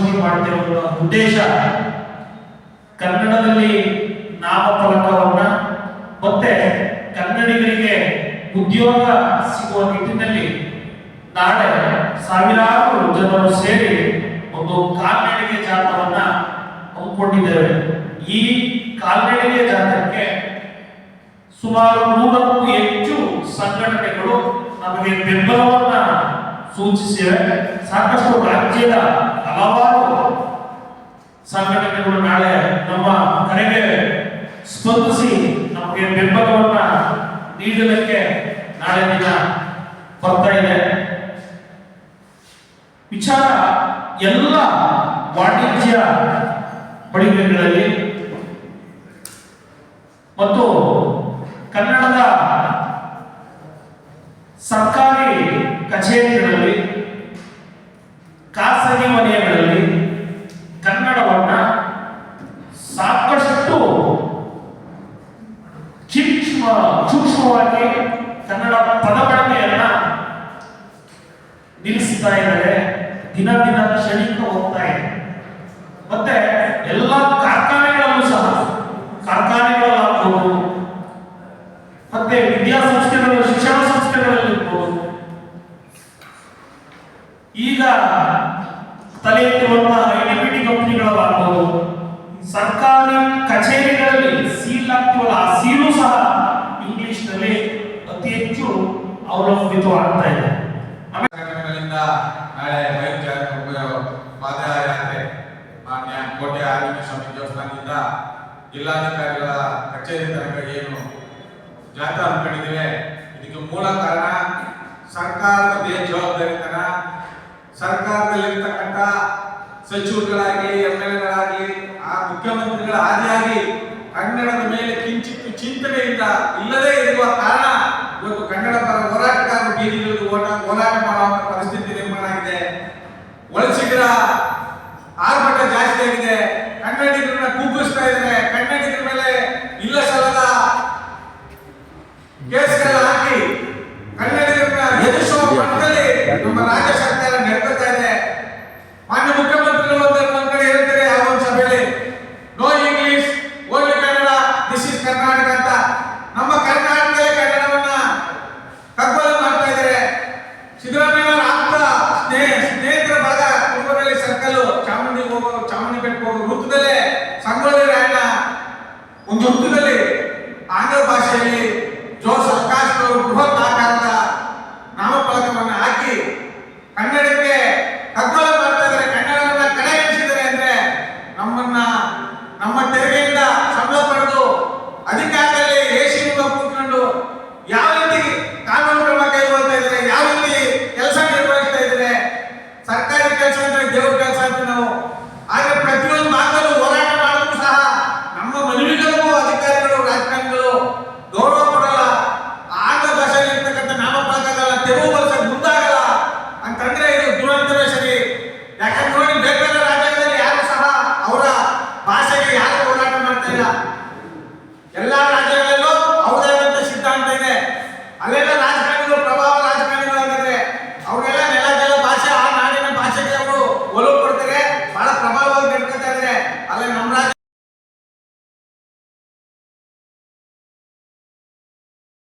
ಮಾಡ್ತಿರುವ ಉದ್ದೇಶ, ಕನ್ನಡದಲ್ಲಿ ನಾಮಫಲಕವನ್ನ ಮತ್ತೆ ಕನ್ನಡಿಗರಿಗೆ ಉದ್ಯೋಗ ಸಿಗುವ ನಿಟ್ಟಿನಲ್ಲಿ ನಾಳೆ ಸಾವಿರಾರು ಜನರು ಸೇರಿ ಒಂದು ಕಾಲ್ನಡಿಗೆ ಜಾಥವನ್ನ ಹಮ್ಮಿಕೊಂಡಿದ್ದೇವೆ. ಈ ಕಾಲ್ನಡಿಗೆ ಜಾಥಕ್ಕೆ ಸುಮಾರು ನೂರಕ್ಕೂ ಹೆಚ್ಚು ಸಂಘಟನೆಗಳು ನಮಗೆ ಬೆಂಬಲವನ್ನ ಸೂಚಿಸಿವೆ. ಸಾಕಷ್ಟು ರಾಜ್ಯದ ಹಲವಾರು ಸಂಘಟನೆಗಳು ನಾಳೆ ನಮ್ಮ ಕರೆಗೆ ಸ್ಪಂದಿಸಿ ನಮಗೆ ಬೆಂಬಲವನ್ನ ನೀಡಲಿಕ್ಕೆ ನಾಳೆ ದಿನ ಬರ್ತಾ ಇದೆ. ವಿಚಾರ ಎಲ್ಲ ವಾಣಿಜ್ಯ ಮಳಿಗೆಗಳಲ್ಲಿ ಮತ್ತು ಕನ್ನಡದ ಸರ್ಕಾರಿ ಕಚೇರಿಗಳಲ್ಲಿ ಸೂಕ್ಷ್ಮವಾಗಿ ಕನ್ನಡ ಪದ ಬಳಕೆಯನ್ನ ನಿಲ್ಲಿಸ್ತಾ ಇದ್ದಾರೆ. ದಿನ ದಿನ ಕ್ಷಣಿಕ ಹೋಗ್ತಾ ಇದೆ. ಮತ್ತೆ ಎಲ್ಲ ಕಾರ್ಖಾನೆಗಳಲ್ಲೂ ಸಹ ಕಾರ್ಖಾನೆಗಳಲ್ಲಾಗ್ಬೋದು ಮತ್ತೆ ವಿದ್ಯಾಸಂಸ್ಥೆಗಳು ಶಿಕ್ಷಣ ಸಂಸ್ಥೆಗಳಲ್ಲಿರ್ಬೋದು ಈಗ ತಲೆ ಎತ್ತಿರುವಂತಹ ಐ ಅವಲಂಬಿತವಾಗ್ತಾ ಇದೆ. ನಾಳೆ ಜಾಥಾ ಪಾದಯಾತ್ರೆ ಮಾನ್ಯ ಕೋಟೆ ಆರೋಗ್ಯ ಸ್ವಾಮಿ ದೇವಸ್ಥಾನದಿಂದ ಜಿಲ್ಲಾಧಿಕಾರಿಗಳ ಕಚೇರಿ ತನಕ ಏನು ಜಾಥಾ ಹಮ್ಮಿಕೊಂಡಿದ್ದೇವೆ. ಇದಕ್ಕೆ ಮೂಲ ಕಾರಣ ಸರ್ಕಾರದ ಬೇಜವಾಬ್ದಾರಿತನ, ಸರ್ಕಾರದಲ್ಲಿರ್ತಕ್ಕಂಥ ಸಚಿವರುಗಳಾಗಲಿ ಎಂ ಎಲ್ ಆ ಮುಖ್ಯಮಂತ್ರಿಗಳ ಆದಿಯಾಗಿ ಕನ್ನಡದ ಮೇಲೆ ಕುಗ್ಗಿಸ್ತಾ ಇದ್ದಾರೆ. ಕನ್ನಡಿಗರ